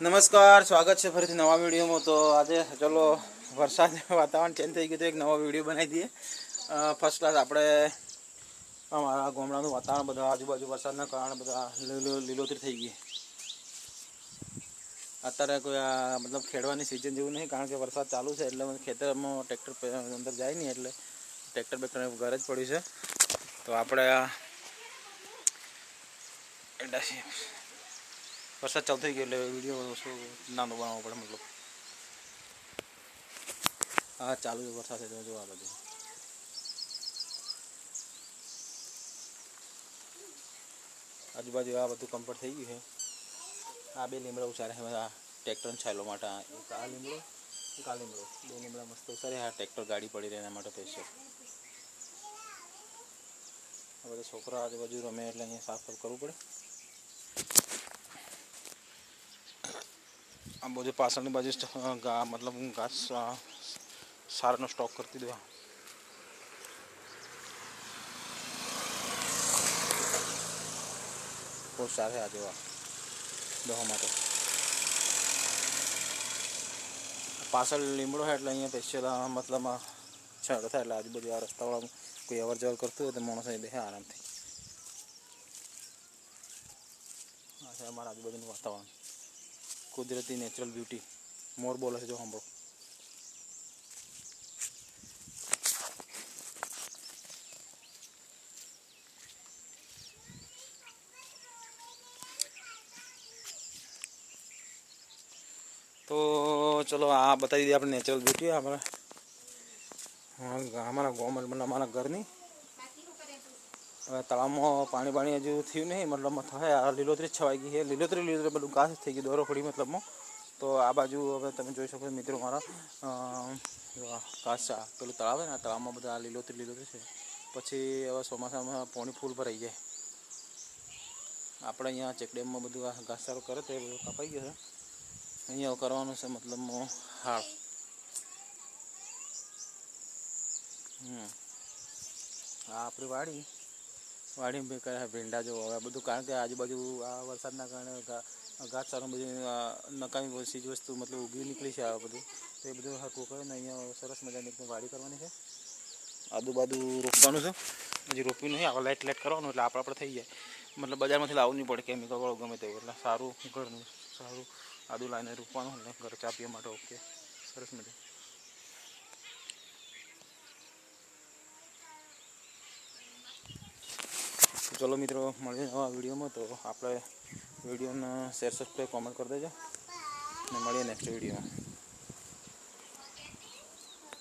નમસ્કાર, સ્વાગત છે ફરીથી નવા વિડીયોમાં. તો આજે ચલો, વરસાદ વાતાવરણ ચેન્જ થઈ ગયું તો એક નવો વીડિયો બનાવી દઈએ. ફર્સ્ટ ક્લાસ આપણે અમારા ગામડાનું વાતાવરણ બધા આજુબાજુ વરસાદના કારણે બધા લીલો, લીલોતરી થઈ ગઈ. અત્યારે કોઈ આ મતલબ ખેડવાની સિઝન જેવું નહીં, કારણ કે વરસાદ ચાલુ છે એટલે ખેતરમાં ટ્રેક્ટર અંદર જાય નહીં એટલે ટ્રેક્ટર બેક્ટર ઘરે જ પડ્યું છે. તો આપણે વરસાદ ચાલુ થઈ ગયો એટલે વિડીયો શું નાનો બનાવવો પડે મતલબ હા ચાલુ છે વરસાદ છે જો આ બધું આજુબાજુ આ બધું કમ્પ્લીટ થઈ ગયું છે આ બે લીમડા ઉચારે છે આ ટ્રેક્ટર છાયલો માટે આ એક આ લીમડો એક આ લીમડો બે લીમડા મસ્ત ઉચારે આ ટ્રેક્ટર ગાડી પડી રહે એના માટે સ્પેશિયલ આ બધા છોકરા આજુબાજુ રમે એટલે અહીંયા સાફ સાફ કરવું પડે આ બધું પાછળની બાજુ સ્ટ- અ, ગા મતલબ હું ઘાસ અ, સારનો સ્ટોક કરતી દઉં બહુ સારા છે આ જેવા દવા માટે પાછળ લીમડો છે એટલે અહીંયા સ્પેશિયલ મતલબ આ છાંયો થાય એટલે આજુબાજુ આ રસ્તાવાળા કોઈ અવર જવર કરતું હોય તો માણસ અહીં બેસે આરામથી આ છે અમારા આજુબાજુનું વાતાવરણ કુદરતી નેચરલ બ્યુટી મોર બોલે છે જો સાંભળો તો ચલો આ બતાવી દઈએ આપણે નેચરલ બ્યુટી અમારા હા, અમારા ગોમલ મતલબ અમારા ઘરની હવે તળાવમાં પાણી પાણી હજુ થયું નહીં મતલબમાં થાય આ લીલોતરી જ છવાઈ ગઈ છે. લીલોતરી લીલોતરી બધું ઘાસ થઈ ગયું દોરો પડી મતલબમાં. તો આ બાજુ હવે તમે જોઈ શકો મિત્રો મારા ઘાસ પેલું તળાવ ને, આ તળાવમાં બધા લીલોતરી લીલોતરી છે. પછી હવે ચોમાસામાં પાણી ફૂલ ભરાઈ જાય. આપણે અહીંયા ચેકડેમમાં બધું આ ઘાસચારો કરે તો એ બધું કપાઈ ગયો છે. અહીંયા કરવાનું છે મતલબ હાળ હમ. આ આપણી વાડી. વાડી બી કરે ભીંડા જો હવે બધું કારણ કે આજુબાજુ આ વરસાદના કારણે ઘાસચારો બધી નકામી ચીજ વસ્તુ મતલબ ઉગી નીકળી છે આ બધું. તો એ બધું હરકું કરે ને અહીંયા સરસ મજાની વાડી કરવાની છે. આજુબાજુ રોપવાનું છે. હજી રોપ્યું નહીં આપણે લાઇટ લાઇટ કરવાનું એટલે આપણે આપણે થઈ જાય. મતલબ બજારમાંથી લાવવું નહીં પડે કેમિકલ વાળું ગમે તેવું, એટલે સારું ઘરનું, સારું આદુ લાઈને રોપવાનું ને ઘરે ચા પીવા માટે ઓકે. સરસ મજા. ચલો મિત્રો, મળીએ નવા વિડીયોમાં. તો આપણે વિડીયોને શેર સબસ્ક્રાઈબ કોમેન્ટ કરી દેજો. અને મળીએ નેક્સ્ટ વિડીયોમાં.